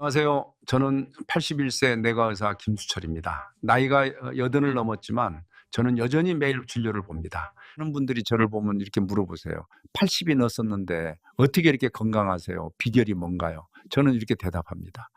안녕하세요. 저는 81세 내과의사 김수철입니다. 나이가 어, 여든을 넘었지만 저는 여전히 매일 진료를 봅니다. 많은 분들이 저를 보면 이렇게 물어보세요. 80이 넘었는데 어떻게 이렇게 건강하세요? 비결이 뭔가요? 저는 이렇게 대답합니다.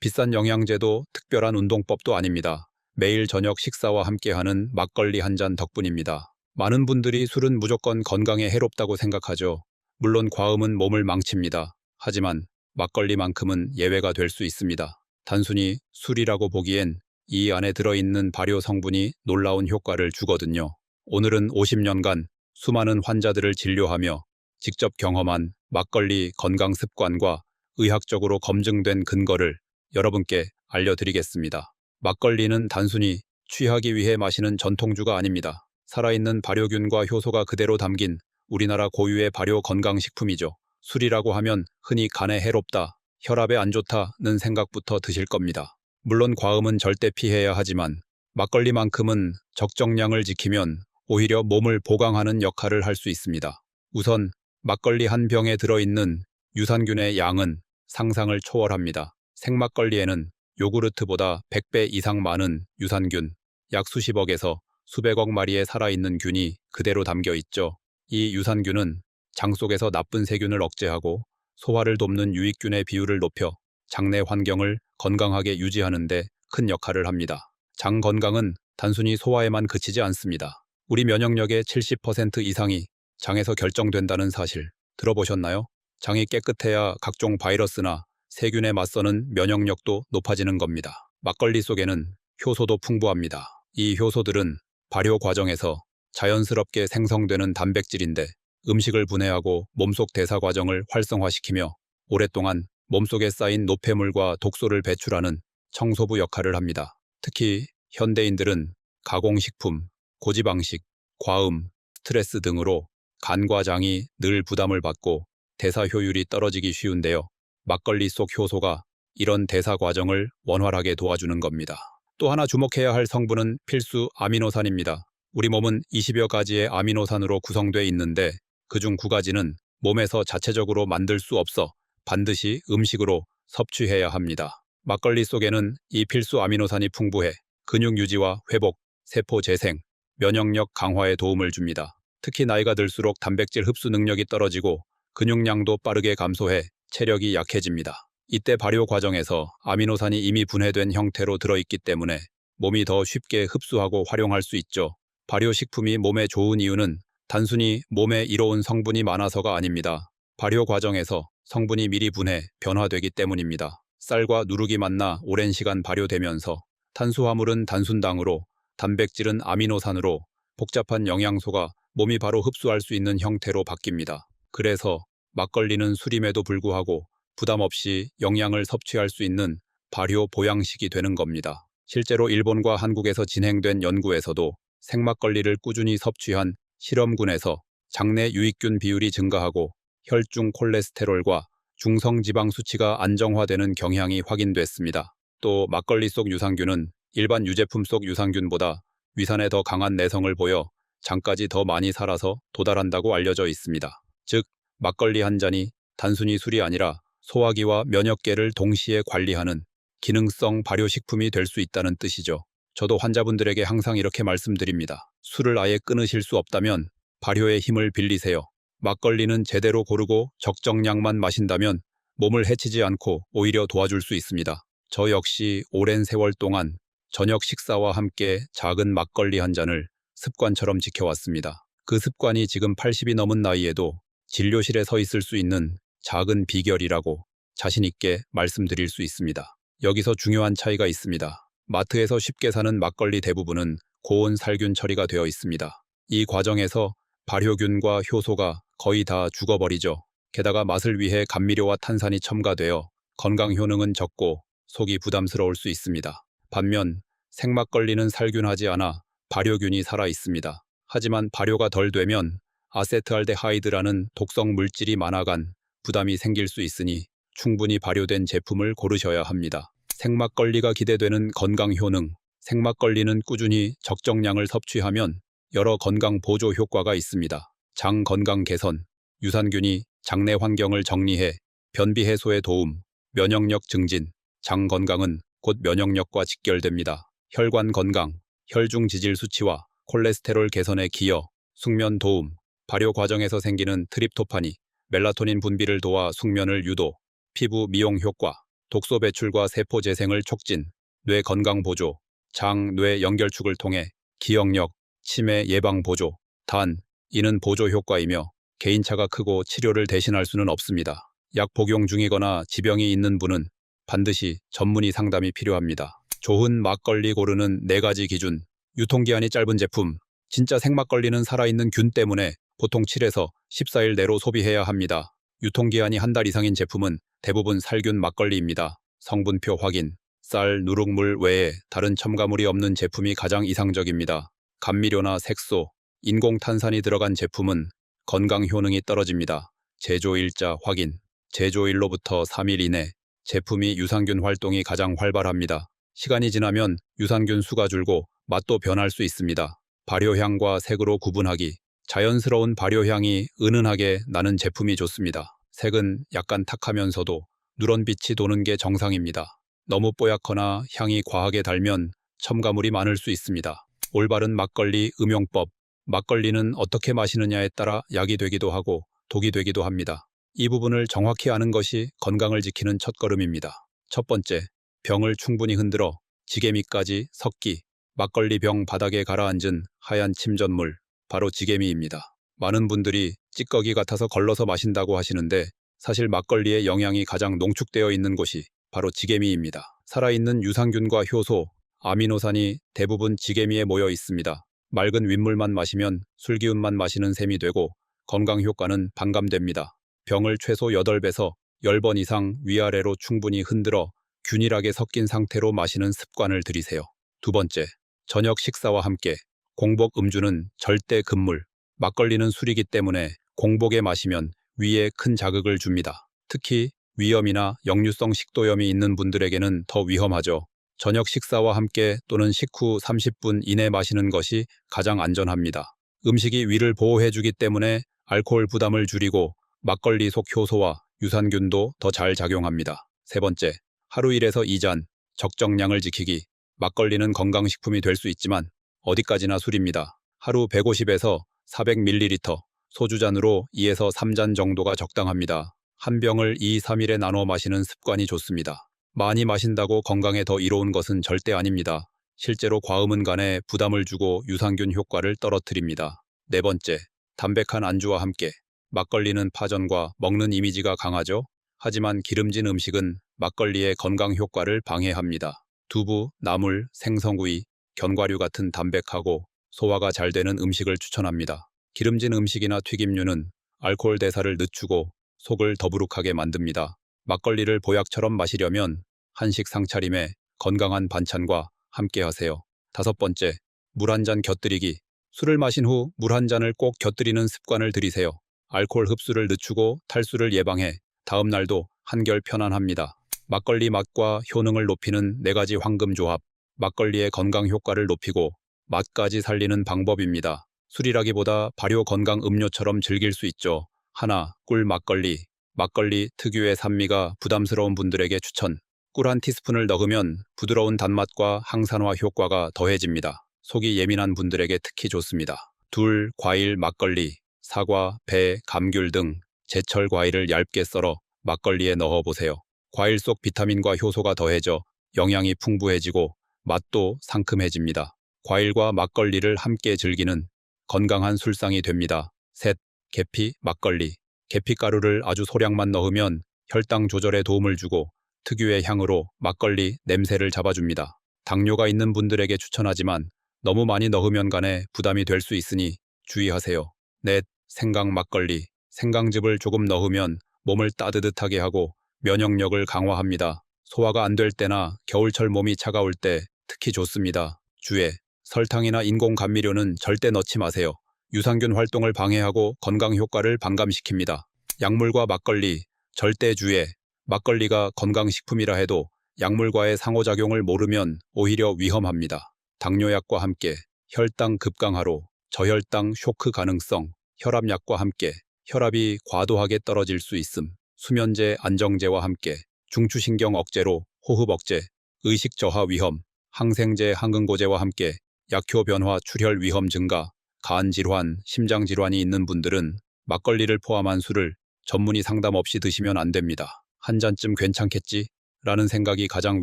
비싼 영양제도 특별한 운동법도 아닙니다. 매일 저녁 식사와 함께하는 막걸리 한 잔 덕분입니다. 많은 분들이 술은 무조건 건강에 해롭다고 생각하죠. 물론 과음은 몸을 망칩니다. 하지만 막걸리만큼은 예외가 될 수 있습니다. 단순히 술이라고 보기엔 이 안에 들어있는 발효 성분이 놀라운 효과를 주거든요. 오늘은 50년간 수많은 환자들을 진료하며 직접 경험한 막걸리 건강 습관과 의학적으로 검증된 근거를 여러분께 알려드리겠습니다. 막걸리는 단순히 취하기 위해 마시는 전통주가 아닙니다. 살아있는 발효균과 효소가 그대로 담긴 우리나라 고유의 발효 건강식품이죠. 술이라고 하면 흔히 간에 해롭다, 혈압에 안 좋다는 생각부터 드실 겁니다. 물론 과음은 절대 피해야 하지만 막걸리만큼은 적정량을 지키면 오히려 몸을 보강하는 역할을 할 수 있습니다. 우선 막걸리 한 병에 들어있는 유산균의 양은 상상을 초월합니다. 생막걸리에는 요구르트보다 100배 이상 많은 유산균, 약 수십억에서 수백억 마리의 살아있는 균이 그대로 담겨 있죠. 이 유산균은 장 속에서 나쁜 세균을 억제하고 소화를 돕는 유익균의 비율을 높여 장내 환경을 건강하게 유지하는 데 큰 역할을 합니다. 장 건강은 단순히 소화에만 그치지 않습니다. 우리 면역력의 70% 이상이 장에서 결정된다는 사실 들어보셨나요? 장이 깨끗해야 각종 바이러스나 세균에 맞서는 면역력도 높아지는 겁니다. 막걸리 속에는 효소도 풍부합니다. 이 효소들은 발효 과정에서 자연스럽게 생성되는 단백질인데 음식을 분해하고 몸속 대사 과정을 활성화시키며 오랫동안 몸속에 쌓인 노폐물과 독소를 배출하는 청소부 역할을 합니다. 특히 현대인들은 가공식품, 고지방식, 과음, 스트레스 등으로 간과 장이 늘 부담을 받고 대사 효율이 떨어지기 쉬운데요. 막걸리 속 효소가 이런 대사 과정을 원활하게 도와주는 겁니다. 또 하나 주목해야 할 성분은 필수 아미노산입니다. 우리 몸은 20여 가지의 아미노산으로 구성되어 있는데 그중 9가지는 몸에서 자체적으로 만들 수 없어 반드시 음식으로 섭취해야 합니다. 막걸리 속에는 이 필수 아미노산이 풍부해 근육 유지와 회복, 세포 재생, 면역력 강화에 도움을 줍니다. 특히 나이가 들수록 단백질 흡수 능력이 떨어지고 근육량도 빠르게 감소해 체력이 약해집니다. 이때 발효 과정에서 아미노산이 이미 분해된 형태로 들어있기 때문에 몸이 더 쉽게 흡수하고 활용할 수 있죠. 발효 식품이 몸에 좋은 이유는 단순히 몸에 이로운 성분이 많아서가 아닙니다. 발효 과정에서 성분이 미리 분해, 변화되기 때문입니다. 쌀과 누룩이 만나 오랜 시간 발효되면서 탄수화물은 단순당으로, 단백질은 아미노산으로 복잡한 영양소가 몸이 바로 흡수할 수 있는 형태로 바뀝니다. 그래서 막걸리는 술임에도 불구하고 부담 없이 영양을 섭취할 수 있는 발효 보양식이 되는 겁니다. 실제로 일본과 한국에서 진행된 연구에서도 생막걸리를 꾸준히 섭취한 실험군에서 장내 유익균 비율이 증가하고 혈중 콜레스테롤과 중성 지방 수치가 안정화되는 경향이 확인됐습니다. 또 막걸리 속 유산균은 일반 유제품 속 유산균보다 위산에 더 강한 내성을 보여 장까지 더 많이 살아서 도달한다고 알려져 있습니다. 즉, 막걸리 한 잔이 단순히 술이 아니라 소화기와 면역계를 동시에 관리하는 기능성 발효식품이 될 수 있다는 뜻이죠. 저도 환자분들에게 항상 이렇게 말씀드립니다. 술을 아예 끊으실 수 없다면 발효의 힘을 빌리세요. 막걸리는 제대로 고르고 적정량만 마신다면 몸을 해치지 않고 오히려 도와줄 수 있습니다. 저 역시 오랜 세월 동안 저녁 식사와 함께 작은 막걸리 한 잔을 습관처럼 지켜왔습니다. 그 습관이 지금 80이 넘은 나이에도 진료실에 서 있을 수 있는 작은 비결이라고 자신있게 말씀드릴 수 있습니다. 여기서 중요한 차이가 있습니다. 마트에서 쉽게 사는 막걸리 대부분은 고온 살균 처리가 되어 있습니다. 이 과정에서 발효균과 효소가 거의 다 죽어버리죠. 게다가 맛을 위해 감미료와 탄산이 첨가되어 건강 효능은 적고 속이 부담스러울 수 있습니다. 반면 생막걸리는 살균하지 않아 발효균이 살아 있습니다. 하지만 발효가 덜 되면 아세트알데하이드라는 독성 물질이 많아간 부담이 생길 수 있으니 충분히 발효된 제품을 고르셔야 합니다. 생막걸리가 기대되는 건강 효능, 생막걸리는 꾸준히 적정량을 섭취하면 여러 건강 보조 효과가 있습니다. 장 건강 개선, 유산균이 장내 환경을 정리해 변비 해소에 도움, 면역력 증진, 장 건강은 곧 면역력과 직결됩니다. 혈관 건강, 혈중 지질 수치와 콜레스테롤 개선에 기여, 숙면 도움, 발효 과정에서 생기는 트립토판이 멜라토닌 분비를 도와 숙면을 유도, 피부 미용 효과, 독소 배출과 세포 재생을 촉진, 뇌 건강 보조, 장, 뇌 연결축을 통해 기억력, 치매 예방 보조, 단, 이는 보조 효과이며 개인차가 크고 치료를 대신할 수는 없습니다. 약 복용 중이거나 지병이 있는 분은 반드시 전문의 상담이 필요합니다. 좋은 막걸리 고르는 네 가지 기준. 유통기한이 짧은 제품. 진짜 생막걸리는 살아있는 균 때문에 보통 7에서 14일 내로 소비해야 합니다. 유통기한이 한 달 이상인 제품은 대부분 살균 막걸리입니다. 성분표 확인. 쌀, 누룩물 외에 다른 첨가물이 없는 제품이 가장 이상적입니다. 감미료나 색소, 인공탄산이 들어간 제품은 건강 효능이 떨어집니다. 제조일자 확인. 제조일로부터 3일 이내 제품이 유산균 활동이 가장 활발합니다. 시간이 지나면 유산균 수가 줄고 맛도 변할 수 있습니다. 발효향과 색으로 구분하기. 자연스러운 발효향이 은은하게 나는 제품이 좋습니다. 색은 약간 탁하면서도 누런 빛이 도는 게 정상입니다. 너무 뽀얗거나 향이 과하게 달면 첨가물이 많을 수 있습니다. 올바른 막걸리 음용법. 막걸리는 어떻게 마시느냐에 따라 약이 되기도 하고 독이 되기도 합니다. 이 부분을 정확히 아는 것이 건강을 지키는 첫걸음입니다. 첫 번째, 병을 충분히 흔들어 지게미까지 섞기, 막걸리 병 바닥에 가라앉은 하얀 침전물, 바로 지게미입니다. 많은 분들이 찌꺼기 같아서 걸러서 마신다고 하시는데 사실 막걸리의 영양이 가장 농축되어 있는 곳이 바로 지게미입니다. 살아있는 유산균과 효소, 아미노산이 대부분 지게미에 모여 있습니다. 맑은 윗물만 마시면 술기운만 마시는 셈이 되고 건강 효과는 반감됩니다. 병을 최소 8배에서 10번 이상 위아래로 충분히 흔들어 균일하게 섞인 상태로 마시는 습관을 들이세요. 두 번째, 저녁 식사와 함께 공복 음주는 절대 금물. 막걸리는 술이기 때문에 공복에 마시면 위에 큰 자극을 줍니다. 특히 위염이나 역류성 식도염이 있는 분들에게는 더 위험하죠. 저녁 식사와 함께 또는 식후 30분 이내 마시는 것이 가장 안전합니다. 음식이 위를 보호해주기 때문에 알코올 부담을 줄이고 막걸리 속 효소와 유산균도 더 잘 작용합니다. 세 번째, 하루 1에서 2잔, 적정량을 지키기. 막걸리는 건강식품이 될 수 있지만 어디까지나 술입니다. 하루 150에서 400ml, 소주잔으로 2에서 3잔 정도가 적당합니다. 한 병을 2, 3일에 나눠 마시는 습관이 좋습니다. 많이 마신다고 건강에 더 이로운 것은 절대 아닙니다. 실제로 과음은 간에 부담을 주고 유산균 효과를 떨어뜨립니다. 네 번째, 담백한 안주와 함께 막걸리는 파전과 먹는 이미지가 강하죠. 하지만 기름진 음식은 막걸리의 건강 효과를 방해합니다. 두부, 나물, 생선구이, 견과류 같은 담백하고 소화가 잘 되는 음식을 추천합니다. 기름진 음식이나 튀김류는 알코올 대사를 늦추고 속을 더부룩하게 만듭니다. 막걸리를 보약처럼 마시려면 한식 상차림에 건강한 반찬과 함께 하세요. 다섯 번째, 물 한 잔 곁들이기. 술을 마신 후 물 한 잔을 꼭 곁들이는 습관을 들이세요. 알코올 흡수를 늦추고 탈수를 예방해 다음 날도 한결 편안합니다. 막걸리 맛과 효능을 높이는 네 가지 황금 조합. 막걸리의 건강 효과를 높이고 맛까지 살리는 방법입니다. 술이라기보다 발효 건강 음료처럼 즐길 수 있죠. 하나, 꿀 막걸리. 막걸리 특유의 산미가 부담스러운 분들에게 추천. 꿀 한 티스푼을 넣으면 부드러운 단맛과 항산화 효과가 더해집니다. 속이 예민한 분들에게 특히 좋습니다. 둘, 과일 막걸리. 사과, 배, 감귤 등 제철 과일을 얇게 썰어 막걸리에 넣어 보세요. 과일 속 비타민과 효소가 더해져 영양이 풍부해지고 맛도 상큼해집니다. 과일과 막걸리를 함께 즐기는 건강한 술상이 됩니다. 셋, 계피, 막걸리. 계피가루를 아주 소량만 넣으면 혈당 조절에 도움을 주고 특유의 향으로 막걸리 냄새를 잡아줍니다. 당뇨가 있는 분들에게 추천하지만 너무 많이 넣으면 간에 부담이 될 수 있으니 주의하세요. 넷, 생강 막걸리. 생강즙을 조금 넣으면 몸을 따뜻하게 하고 면역력을 강화합니다. 소화가 안 될 때나 겨울철 몸이 차가울 때 특히 좋습니다. 주에 설탕이나 인공 감미료는 절대 넣지 마세요. 유산균 활동을 방해하고 건강 효과를 반감시킵니다. 약물과 막걸리 절대 주의. 막걸리가 건강식품이라 해도 약물과의 상호작용을 모르면 오히려 위험합니다. 당뇨약과 함께 혈당 급강하로 저혈당 쇼크 가능성, 혈압약과 함께 혈압이 과도하게 떨어질 수 있음, 수면제 안정제와 함께 중추신경 억제로 호흡 억제, 의식 저하 위험, 항생제 항응고제와 함께 약효 변화 출혈 위험 증가, 간 질환, 심장 질환이 있는 분들은 막걸리를 포함한 술을 전문의 상담 없이 드시면 안 됩니다. 한 잔쯤 괜찮겠지? 라는 생각이 가장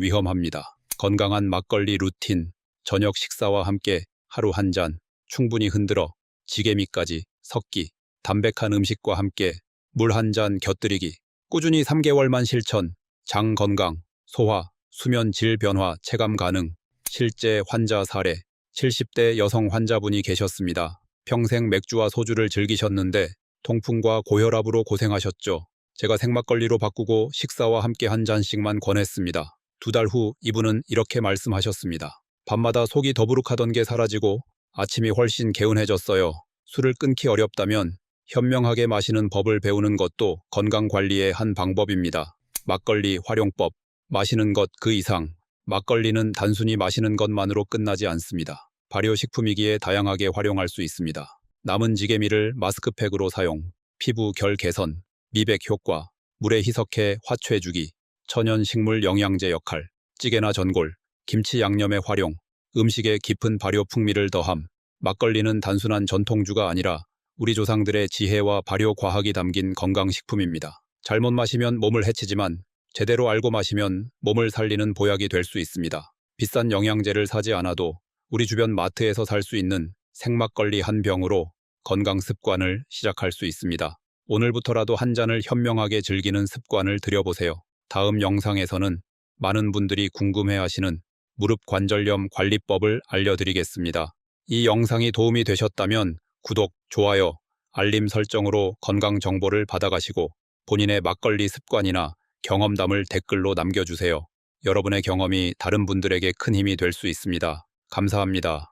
위험합니다. 건강한 막걸리 루틴, 저녁 식사와 함께 하루 한 잔, 충분히 흔들어 지게미까지 섞기, 담백한 음식과 함께 물 한 잔 곁들이기, 꾸준히 3개월만 실천, 장 건강, 소화, 수면 질 변화 체감 가능, 실제 환자 사례, 70대 여성 환자분이 계셨습니다. 평생 맥주와 소주를 즐기셨는데 통풍과 고혈압으로 고생하셨죠. 제가 생막걸리로 바꾸고 식사와 함께 한 잔씩만 권했습니다. 두 달 후 이분은 이렇게 말씀하셨습니다. 밤마다 속이 더부룩하던 게 사라지고 아침이 훨씬 개운해졌어요. 술을 끊기 어렵다면 현명하게 마시는 법을 배우는 것도 건강 관리의 한 방법입니다. 막걸리 활용법. 마시는 것 그 이상. 막걸리는 단순히 마시는 것만으로 끝나지 않습니다. 발효식품이기에 다양하게 활용할 수 있습니다. 남은 지게미를 마스크팩으로 사용, 피부 결 개선, 미백 효과, 물에 희석해 화채 주기, 천연 식물 영양제 역할, 찌개나 전골, 김치 양념의 활용, 음식에 깊은 발효 풍미를 더함. 막걸리는 단순한 전통주가 아니라 우리 조상들의 지혜와 발효 과학이 담긴 건강식품입니다. 잘못 마시면 몸을 해치지만 제대로 알고 마시면 몸을 살리는 보약이 될 수 있습니다. 비싼 영양제를 사지 않아도 우리 주변 마트에서 살 수 있는 생막걸리 한 병으로 건강 습관을 시작할 수 있습니다. 오늘부터라도 한 잔을 현명하게 즐기는 습관을 들여보세요. 다음 영상에서는 많은 분들이 궁금해하시는 무릎 관절염 관리법을 알려드리겠습니다. 이 영상이 도움이 되셨다면 구독, 좋아요, 알림 설정으로 건강 정보를 받아가시고 본인의 막걸리 습관이나 경험담을 댓글로 남겨주세요. 여러분의 경험이 다른 분들에게 큰 힘이 될 수 있습니다. 감사합니다.